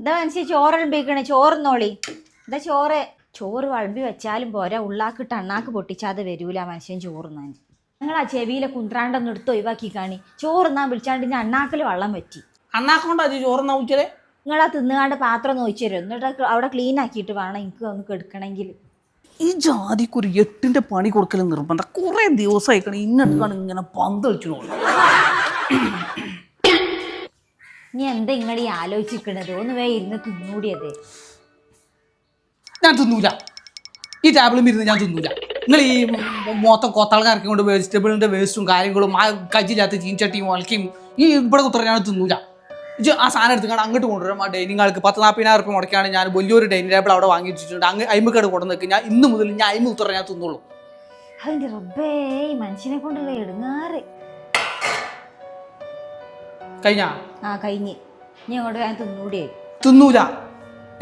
എന്താ മനസ്സി ചോറ് ചോറുന്നോളി. എന്താ ചോറ്. ചോറ് വളമ്പി വെച്ചാലും പോരാ ഉള്ളാക്കിട്ട് അണ്ണാക്ക് പൊട്ടിച്ചാതെ വരൂല മനുഷ്യൻ ചോറുന്നാൻ നിങ്ങൾ ആ ചെവിയിലെ കുന്ത്രാണ്ടൊന്ന് എടുത്ത് ഒഴിവാക്കി കാണി ചോറുന്നാൻ വിളിച്ചാണ്ട് ഞാൻ അണ്ണാക്കിൽ വെള്ളം പറ്റി അണ്ണാക്കൊണ്ടാ ചോറ് ഉച്ചരെ നിങ്ങൾ ആ തിന്നുകാണ്ട് പാത്രം ഒഴിച്ചു തരും എന്നിട്ട് അവിടെ ക്ലീൻ ആക്കിയിട്ട് വേണം എനിക്ക് ഒന്ന് കെടുക്കണമെങ്കിൽ ഈ ജാതിക്ക് ഒരു എട്ടിന്റെ പണി കൊടുക്കൽ നിർബന്ധം. കുറെ ദിവസമായിക്കണം ഇന്നെടുക്കാണ് ഇങ്ങനെ പന്ത് ഇനി എന്താ ഈ ആലോചിക്കണത്? ഒന്ന് വേ ഇരുന്ന് തിന്നൂടിയത് ഞാൻ തിന്നൂല. ഈ ടേബിളും ഇരുന്ന് ഞാൻ തിന്നൂല. നിങ്ങൾ ഈ മൊത്തം കൊത്താൾക്കാർക്ക് കൊണ്ട് വെജിറ്റബിളിന്റെ വേസ്റ്റും കാര്യങ്ങളും ആ കജ്ജില്ലാത്ത ചീൻചട്ടിയും വളക്കിയും ഈ ഇവിടെ കുത്തറ ഞാൻ തിന്നൂല. ആ സാധനം എടുത്തുകൊണ്ട് അങ്ങോട്ട് കൊണ്ടുവരും ആ ഡൈനിങ് ആൾക്ക് പത്ത് നാൽപ്പതിനായിരം റുപ്യ മുടക്കാണ് ഞാൻ വലിയൊരു ഡൈനിങ് ടേബിൾ അവിടെ വാങ്ങി വെച്ചിട്ടുണ്ട് അങ്ങ് അയിമക്കേട് കൊണ്ടു നിൽക്കും ഞാൻ ഇന്ന് മുതൽ ഞാൻ അയിമ കുത്തറ ഞാൻ തിന്നുള്ളൂ അതിന്റെ റബ്ബേ മനുഷ്യനെ കൊണ്ടുള്ള എടുങ്ങാറ്. കഴിഞ്ഞാ? ആ കഴിഞ്ഞ്. ഇനി അങ്ങോട്ട് ഞാൻ തിന്നൂടിയേ തിന്നൂല.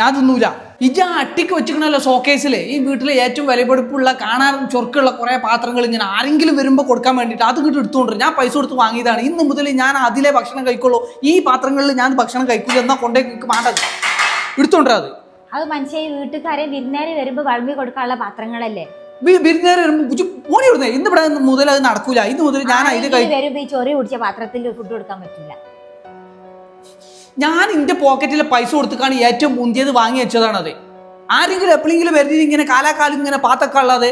ഞാൻ തിന്നൂല. ഇജ അട്ടിക്ക് വെച്ചിക്കണല്ലോ ഷോക്കേസിൽ ഈ വീട്ടിലെ ഏറ്റവും വിലപിടിപ്പുള്ള കാണാൻ ചൊർക്കുള്ള കുറെ പാത്രങ്ങൾ ഇങ്ങനെ ആരെങ്കിലും വരുമ്പോൾ കൊടുക്കാൻ വേണ്ടിയിട്ട് അത് ഇങ്ങോട്ട് എടുത്തുകൊണ്ട് ഞാൻ പൈസ കൊടുത്ത് വാങ്ങിയതാണ്. ഇന്ന് മുതൽ ഞാൻ അതിലെ ഭക്ഷണം കഴിക്കുള്ളൂ. ഈ പാത്രങ്ങളിൽ ഞാൻ ഭക്ഷണം കഴിക്കില്ല എന്നാൽ കൊണ്ടേ വേണ്ടത് എടുത്തോണ്ടേ അത്. മനുഷ്യ വീട്ടുകാരെ വിരുന്നേരെ വരുമ്പോൾ വളമ്പി കൊടുക്കാനുള്ള പാത്രങ്ങളല്ലേ? വിരുന്നേരം വരുമ്പോൾ ഓടി വിടുന്നേ ഇന്ന് ഇവിടെ മുതൽ അത് നടക്കൂല. ഇന്ന് മുതൽ ഞാൻ അതിൽ ആരെങ്കിലും വരുമ്പോ ഈ ചൊറി പാത്രത്തിൽ ഫുഡ് കൊടുക്കാൻ പറ്റില്ല. ഞാൻ എന്റെ പോക്കറ്റിലെ പൈസ കൊടുത്തിക്കാണ് ഏറ്റവും മുന്തിയത് വാങ്ങി വെച്ചതാണത്. ആരെങ്കിലും എപ്പോഴെങ്കിലും വരുന്നത് ഇങ്ങനെ കാലാകാലം ഇങ്ങനെ പാത്തക്കാനുള്ളത്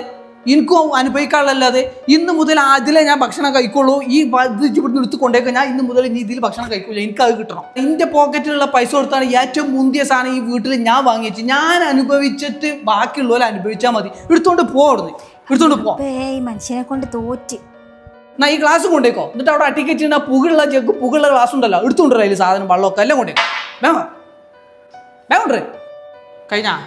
എനിക്കും അനുഭവിക്കാനുള്ളല്ലാതെ ഇന്ന് മുതൽ അതിലെ ഞാൻ ഭക്ഷണം കഴിക്കുള്ളൂ. ഈ ഇവിടുന്ന് എടുത്ത് കൊണ്ടേക്കാൻ ഞാൻ ഇന്ന് മുതൽ ഇനി ഇതിൽ ഭക്ഷണം കഴിക്കില്ല എനിക്കത് കിട്ടണം. എന്റെ പോക്കറ്റിലുള്ള പൈസ കൊടുത്താണ് ഏറ്റവും മുന്തിയ സാധനം ഈ വീട്ടിൽ ഞാൻ വാങ്ങിച്ച് ഞാൻ അനുഭവിച്ചിട്ട് ബാക്കിയുള്ളവരെ അനുഭവിച്ചാൽ മതി. എടുത്തോണ്ട് പോ എടുത്തുകൊണ്ട് പോ. മനുഷ്യനെ കൊണ്ട് തോറ്റ്. എന്നാ ഈ ഗ്ലാസ് കൊണ്ടേക്കോ. എന്നിട്ട് അവിടെ അട്ടിക്കറ്റ് ആ പുകളുള്ള ജഗ് പുകളുള്ള ഗ്ലാസ് ഉണ്ടല്ലോ. എടുത്തുകൊണ്ടുവരാം അതിൽ സാധനം വെള്ളമൊക്കെ എല്ലാം കൊണ്ടേക്കോ. വേഗം വാ. വേഗം കഴിഞ്ഞാ?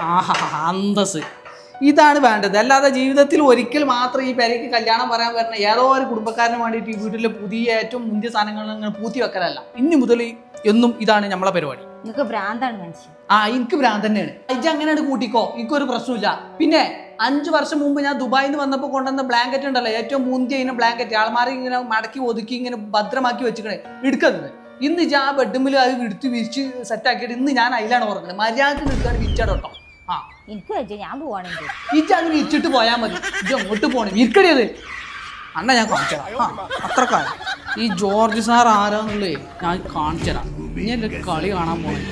ആഹാ അന്തസ് ഇതാണ് വേണ്ടത്. അല്ലാതെ ജീവിതത്തിൽ ഒരിക്കൽ മാത്രം ഈ പെരയ്ക്ക് കല്യാണം പറയാൻ വരുന്ന ഏതോ ഒരു കുടുംബക്കാരന് വേണ്ടിയിട്ട് ഈ വീട്ടിലെ പുതിയ ഏറ്റവും മുന്തിയ സാധനങ്ങൾ ഇങ്ങനെ പൂത്തി വെക്കലല്ല. ഇനി മുതൽ എന്നും ഇതാണ് നമ്മളെ പരിപാടി. നിങ്ങൾക്ക് ഭ്രാന്താണ് മനുഷ്യൻ ആ എനിക്ക് ഭ്രാന്ത് തന്നെയാണ്. ഇജ്ജ് അങ്ങനെയാണ് കൂട്ടിക്കോ. എനിക്കൊരു പ്രശ്നമില്ല പിന്നെ അഞ്ചു വർഷം മുമ്പ് ഞാൻ ദുബായിൽ നിന്ന് വന്നപ്പോൾ കൊണ്ടുവന്ന ബ്ലാങ്കറ്റ് ഉണ്ടല്ലോ. ഏറ്റവും മുന്തിയ ഇങ്ങനെ ബ്ലാങ്കറ്റ് ആൾമാരെ ഇങ്ങനെ മടക്കി ഒതുക്കി ഇങ്ങനെ ഭദ്രമാക്കി വെച്ചിക്കണേ. എടുക്കുന്നത് ഇന്ന് ഞാൻ ആ ബെഡ്റൂമിൽ അത് എടുത്ത് വിരിച്ച് സെറ്റാക്കിയിട്ട് ഇന്ന് ഞാൻ അതിലാണ് ഉറങ്ങുന്നത് മര്യാദയ്ക്ക് നിൽക്കാൻ വിരിച്ചാട് കേട്ടോ ആ എനിക്ക് വെച്ചാ ഞാൻ പോവാണെങ്കിൽ ഇജ്ജ് അങ്ങനെ ഇച്ചിട്ട് പോയാൽ മതി. ഇജ്ജ് അങ്ങോട്ട് പോകണം ഇരിക്കടിയത്. അണ്ണ ഞാൻ കാണിച്ചുതരാം ആ അത്രക്കാലം ഈ ജോർജ് സാർ ആരാന്നുള്ളേ ഞാൻ കാണിച്ചുതരാം ഇനി എന്റെ കളി കാണാൻ പോണേ.